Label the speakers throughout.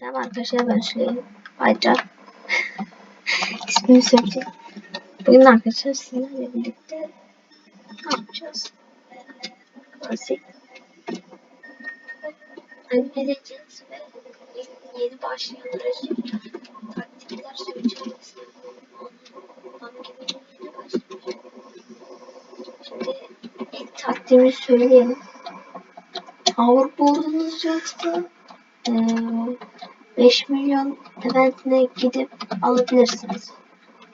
Speaker 1: Tamam arkadaşlar söyleyeyim. Ayrıca ismini söyleyeceğim. Bugün arkadaşlar sizlerle birlikte yapacağız? Klasik Anime Legends ve yeni başlayanlar için taktikler söyleyeceğiz. Şimdi ilk taktiğimi söyleyelim. Powerboard'unuz yoksa eee 5 milyon eventine gidip alabilirsiniz.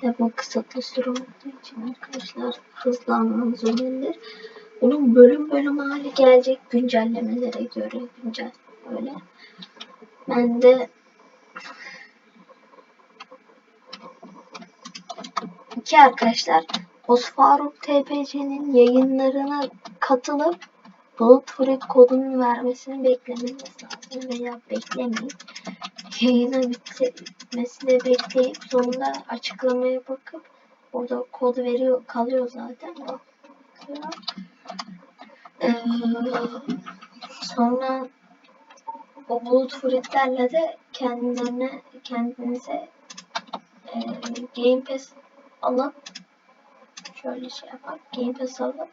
Speaker 1: Ve bu kısıtlı süre olduğu için arkadaşlar hızlı almanız önemlidir. Bunun bölüm bölüm hali gelecek güncellemelere göre güncel öyle. Ben de iki arkadaşlar Osfaruk TPC'nin yayınlarına katılıp Bulut Free kodunu vermesini beklemeniz lazım veya beklemeyin. Yayına bitmesini bekleyip sonunda açıklamaya bakıp orada kod veriyor kalıyor zaten. Ee, sonra o bulut fruitlerle de kendilerine kendinize e, Game Pass alıp şöyle şey yapar. Game Pass alıp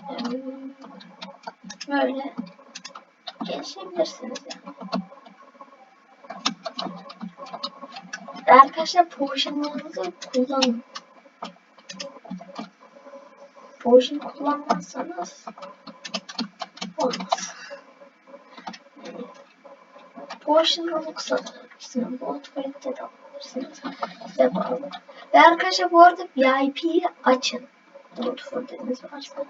Speaker 1: e, böyle gelişebilirsiniz yani. Ve Arkadaşlar potionlarınızı kullanın. Potion kullanmazsanız olmaz. Yani Potion Robux alabilirsiniz. Gold Fight'te de alabilirsiniz. Size bağlı. Ve arkadaşlar bu arada VIP'yi açın. Gold Fight'iniz varsa.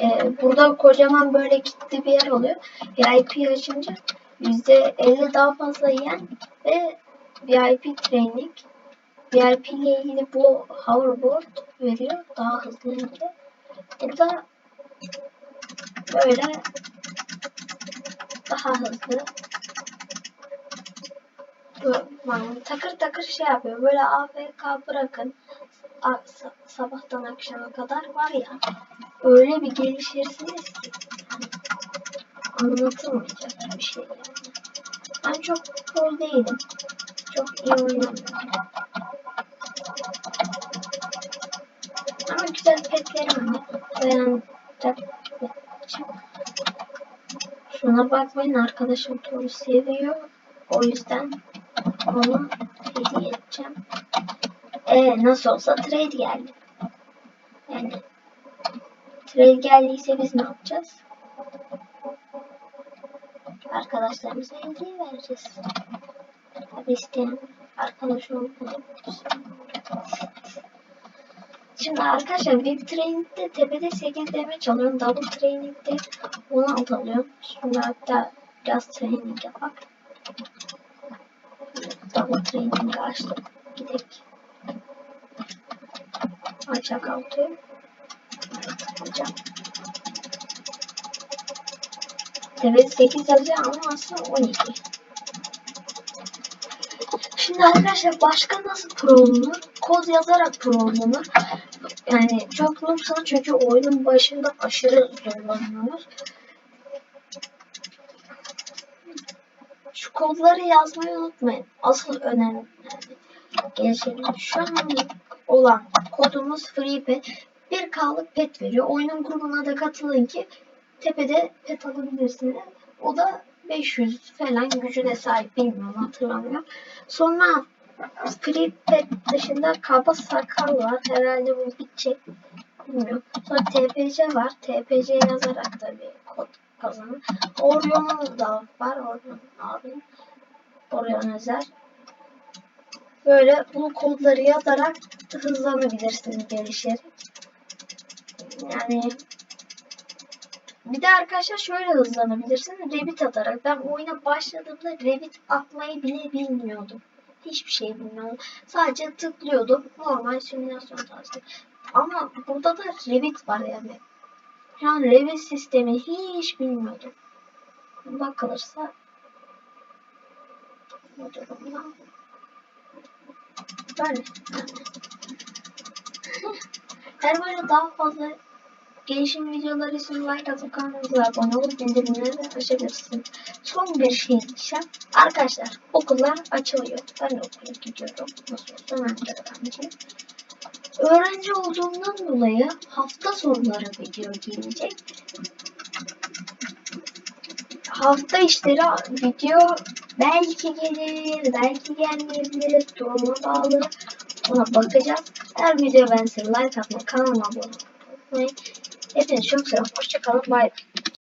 Speaker 1: Ee, burada kocaman böyle kilitli bir yer oluyor. VIP açınca %50 daha fazla yen ve VIP training VIP ile ilgili bu hoverboard veriyor. Daha hızlı de. Burada böyle daha hızlı yani takır takır şey yapıyor. Böyle AFK bırakın a- sa- sabahtan akşama kadar var ya öyle bir gelişirsiniz ki anlatılmayacak bir şey. Ben çok pro değilim. Çok iyi oynamıyorum. Ama güzel petlerim var. Dayanacak için. Şuna bakmayın arkadaşım Thor'u seviyor. O yüzden onu hediye edeceğim. Ee, nasıl olsa trade geldi. Yani trade geldiyse biz ne yapacağız? Arkadaşlarımıza hediye vereceğiz. Tabi isteyen arkadaş olmayabilir. Şimdi arkadaşlar VIP training'de tepede 8 damage alıyorum. Double training'de 16 alıyorum. Şimdi hatta biraz training yapalım. Double training'i açtık. Gidelim. Altı. Evet, hocam. Evet 8 yazıyor ama aslında 12. Şimdi arkadaşlar başka nasıl pro olunur? Kod yazarak pro. Yani çok noobsanız çünkü oyunun başında aşırı zorlanıyoruz. Kodları yazmayı unutmayın. Asıl önemli. Yani gelişelim. Şu an olan kodumuz free pet. Bir K'lık pet veriyor. Oyunun grubuna da katılın ki tepede pet alabilirsiniz. O da 500 falan gücüne sahip bilmiyorum hatırlamıyorum. Sonra free pet dışında kaba sakal var. Herhalde bu bitecek. Bilmiyorum. Sonra TPC var. TPC yazarak da bir kod kazanın. Orion'un da var. Orion abi. Orion özel. Böyle bu kodları yazarak hızlanabilirsiniz gelişerek. Yani bir de arkadaşlar şöyle hızlanabilirsiniz. Revit atarak. Ben oyuna başladığımda Revit atmayı bile bilmiyordum. Hiçbir şey bilmiyordum. Sadece tıklıyordum. Normal simülasyon tarzı. Ama burada da Revit var yani. An Revit sistemi hiç bilmiyordum. Bakılırsa bu durumda böyle. Yani böyle daha fazla Gelişim videoları için like atıp kanalımıza abone olup bildirimleri de açabilirsiniz. Son bir şey diyeceğim. Arkadaşlar okullar açılıyor. Ben de okula gidiyorum. Nasıl olsa Ankara'dan Öğrenci olduğumdan dolayı hafta sonları video gelecek. Hafta işleri video belki gelir, belki gelmeyebilir. Duruma bağlı. Ona bakacağız. Her video ben size like atmayı, kanalıma abone olmayı. Hepinizi çok seviyorum. Hoşçakalın. Bye.